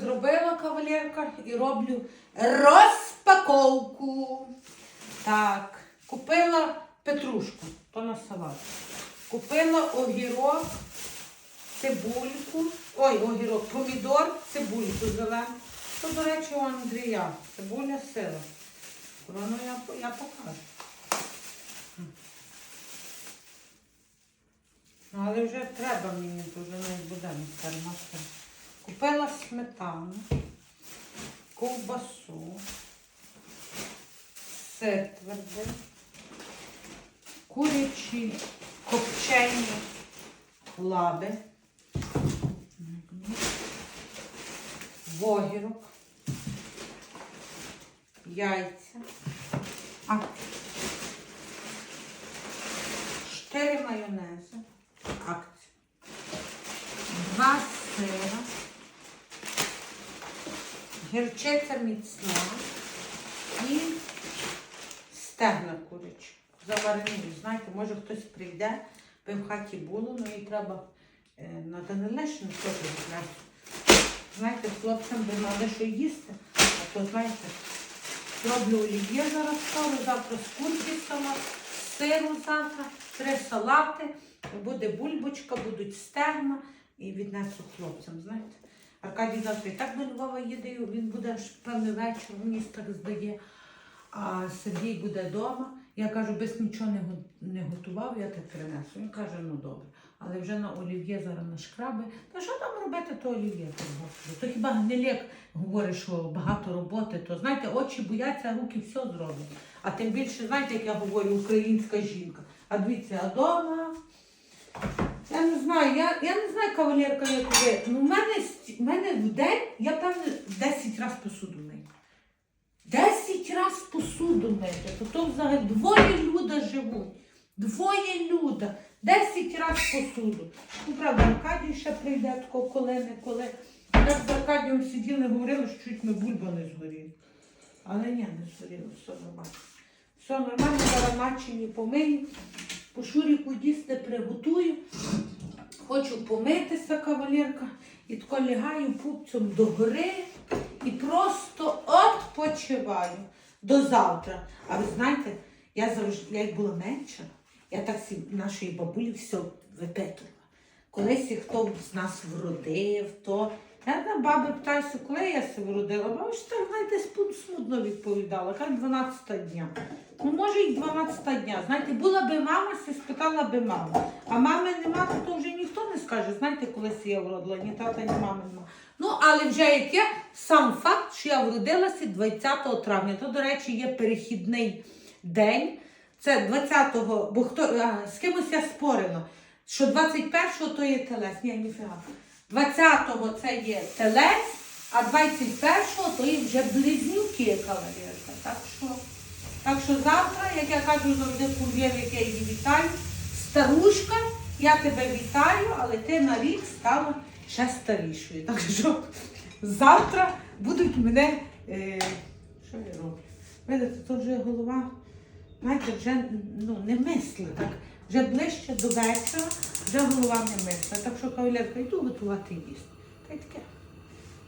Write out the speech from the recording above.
зробила кавалерка і роблю розпаковку. Так, купила петрушку, то на салат. Купила огірок, цибульку. Ой, огірок, помідор, цибульку зелену. То, до речі, у Андрія. Цибуля сила. Воно я, я покажу. Ну, але вже треба мені, то вже навіть буде термоси. Купила сметану, ковбасу, сир твердий, курячі копчені лаби, вогірок, яйця, а, чотири майонези, гірчиця міцна і стегна курячі. Заварені. Знаєте, може хтось прийде, би в хаті було, ну і треба е, на Данилешину теж віднести. Знаєте, хлопцям би мали що їсти, а то знаєте, роблю олів'є зараз скоро, завтра з курки салат, з сиру завтра, три салати, буде бульбочка, будуть стегна і віднесу хлопцям, знаєте. Аркадій і так до Львова їде, він буде аж певний вечір, так здає. А Сергій буде вдома. Я кажу, без нічого не, го- не готував, я так принесу. Він каже, ну добре. Але вже на олів'є зараз на шкраби. Та що там робити, то олів'є там господи. То хіба гнилєк говорить, що багато роботи, то знаєте, очі бояться, руки все зроблять. А тим більше, знаєте, як я говорю, українська жінка. А дивіться, а дома. Я не знаю, я, я не знаю, кавалерка, як ви. Ну, в мене, в мене в день, я певно 10 разів посуду мию. Десять раз посуду мити. То, то взагалі двоє люда живуть. Двоє люда. Десять раз посуду. Ну, правда, Аркадій ще прийде тако коли не коли. Як з Аркадієм сиділи, говорили, що чуть ми бульба не згоріли. Але ні, не згоріло, все нормально. Все нормально, зараз начині помию. По шуріку їсти приготую. Хочу помитися, кавалерка, і тако лягаю пупцем до гори і просто відпочиваю до завтра. А ви знаєте, я завжди, я як була менша, я так нашої бабулі все випитувала. Колись і хто з нас вродив, то я на баби питаюся, коли я се вродила. Баба ж так, знаєте, смутно відповідала. Хай 12 дня. Ну, може, і 12 дня. Знаєте, була би мама, спитала би маму. А мами нема, то, вже не скаже. Знаєте, колись я вродила, ні тата, ні мами нема. Ну, але вже яке сам факт, що я вродилася 20 травня. То, до речі, є перехідний день. Це 20-го, бо хто а, з кимось я спорила, що 21-го то є телець. Ні, ніфіга. 20-го це є телець, а 21-го то є вже близнюки кавалерка. Так що, так що завтра, як я кажу завжди кур'єр, як я її вітаю, старушка, я тебе вітаю, але ти на рік стала ще старішою. Так що завтра будуть мене. Е, що я роблю? Видите, тут вже голова, знаєте, вже ну, не мисли так. Вже ближче до вечора, вже голова не мисла. Так що кавалерка, йду готувати їсти. Та й таке.